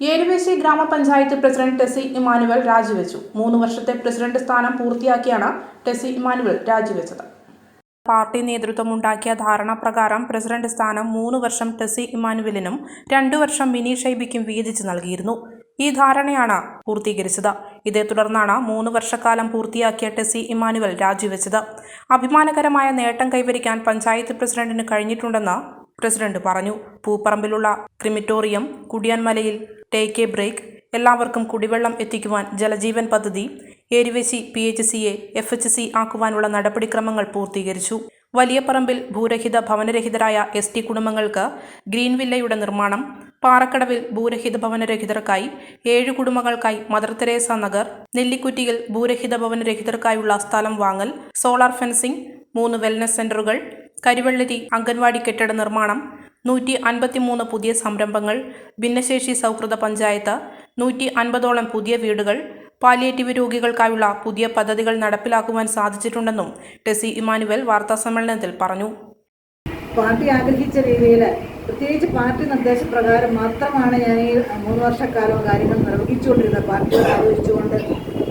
ഏരുവേശി ഗ്രാമപഞ്ചായത്ത് president Tessy Emmanuel രാജിവെച്ചു. മൂന്ന് വർഷത്തെ പ്രസിഡന്റ് സ്ഥാനം പൂർത്തിയാക്കിയാണ് ടെസി ഇമാനുവൽ രാജിവെച്ചത്. പാർട്ടി നേതൃത്വം ഉണ്ടാക്കിയ ധാരണ പ്രകാരം പ്രസിഡന്റ് സ്ഥാനം മൂന്ന് വർഷം ടെസി ഇമാനുവലിനും രണ്ടു വർഷം മിനി ഷൈബിക്കും വീതിച്ച് നൽകിയിരുന്നു. ഈ ധാരണയാണ് പൂർത്തീകരിച്ചത്. ഇതേ തുടർന്നാണ് മൂന്ന് വർഷക്കാലം പൂർത്തിയാക്കിയ ടെസി ഇമാനുവൽ രാജിവെച്ചത്. അഭിമാനകരമായ നേട്ടം കൈവരിക്കാൻ പഞ്ചായത്ത് പ്രസിഡന്റിന് കഴിഞ്ഞിട്ടുണ്ടെന്ന് പ്രസിഡന്റ് പറഞ്ഞു. പൂപ്പറമ്പിലുള്ള ക്രിമിറ്റോറിയം കുടിയാൻമലയിൽ ടേക്ക് എ ബ്രേക്ക് എല്ലാവർക്കും കുടിവെള്ളം എത്തിക്കുവാൻ ജലജീവൻ പദ്ധതി ഏരുവേശി പി എച്ച് സിയെ എഫ് എച്ച് സി ആക്കുവാനുള്ള നടപടിക്രമങ്ങൾ പൂർത്തീകരിച്ചു. വലിയ പറമ്പിൽ ഭൂരഹിത ഭവനരഹിതരായ എസ് ടി കുടുംബങ്ങൾക്ക് ഗ്രീൻ വില്ലയുടെ നിർമ്മാണം പാറക്കടവിൽ ഭൂരഹിത ഭവനരഹിതർക്കായി ഏഴ് കുടുംബങ്ങൾക്കായി മദർ തെരേസ നഗർ നെല്ലിക്കുറ്റിയിൽ ഭൂരഹിത ഭവനരഹിതർക്കായുള്ള സ്ഥലം വാങ്ങൽ സോളാർ ഫെൻസിംഗ് മൂന്ന് വെൽനസ് സെന്ററുകൾ കരിവെള്ളരി അംഗൻവാടി കെട്ടിട നിർമ്മാണം നൂറ്റി അൻപത്തിമൂന്ന് പുതിയ സംരംഭങ്ങൾ ഭിന്നശേഷി സൗഹൃദ പഞ്ചായത്ത് നൂറ്റി അൻപതോളം പുതിയ വീടുകൾ പാലിയേറ്റീവ് രോഗികൾക്കായുള്ള പുതിയ പദ്ധതികൾ നടപ്പിലാക്കുവാൻ സാധിച്ചിട്ടുണ്ടെന്നും ടെസി ഇമാനുവൽ വാർത്താസമ്മേളനത്തിൽ പറഞ്ഞു. പാർട്ടി ആഗ്രഹിച്ച രീതിയിൽ പ്രത്യേകിച്ച് പാർട്ടി നിർദ്ദേശപ്രകാരം മാത്രമാണ് ഞാൻ ഈ മൂന്ന് വർഷക്കാലം കാര്യങ്ങൾ നിർവഹിച്ചുകൊണ്ടിരുന്നത്. പാർട്ടിയോട് ആലോചിച്ചുകൊണ്ട്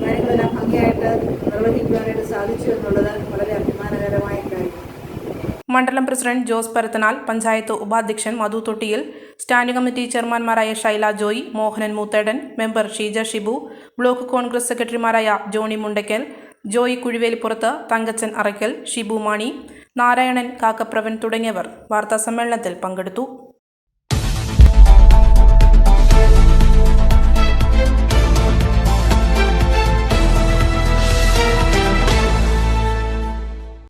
കാര്യങ്ങളെല്ലാം ഭംഗിയായിട്ട് നിർവഹിക്കുവാനായിട്ട് സാധിച്ചു എന്നുള്ളത് വളരെ അഭിമാനകരമായ മണ്ഡലം പ്രസിഡന്റ് ജോസ് പരത്തനാൽ പഞ്ചായത്ത് ഉപാധ്യക്ഷൻ മധു തൊട്ടിയിൽ സ്റ്റാൻഡിംഗ് കമ്മിറ്റി ചെയർമാൻമാരായ ശൈല ജോയി മോഹനൻ മൂത്തേടൻ മെമ്പർ ഷീജ ഷിബു ബ്ലോക്ക് കോൺഗ്രസ് സെക്രട്ടറിമാരായ ജോണി മുണ്ടയ്ക്കൽ ജോയി കുഴിവേലിപ്പുറത്ത് തങ്കച്ചൻ അറയ്ക്കൽ ഷിബു മാണി നാരായണൻ കാക്കപ്രവൻ തുടങ്ങിയവർ വാർത്താസമ്മേളനത്തിൽ പങ്കെടുത്തു.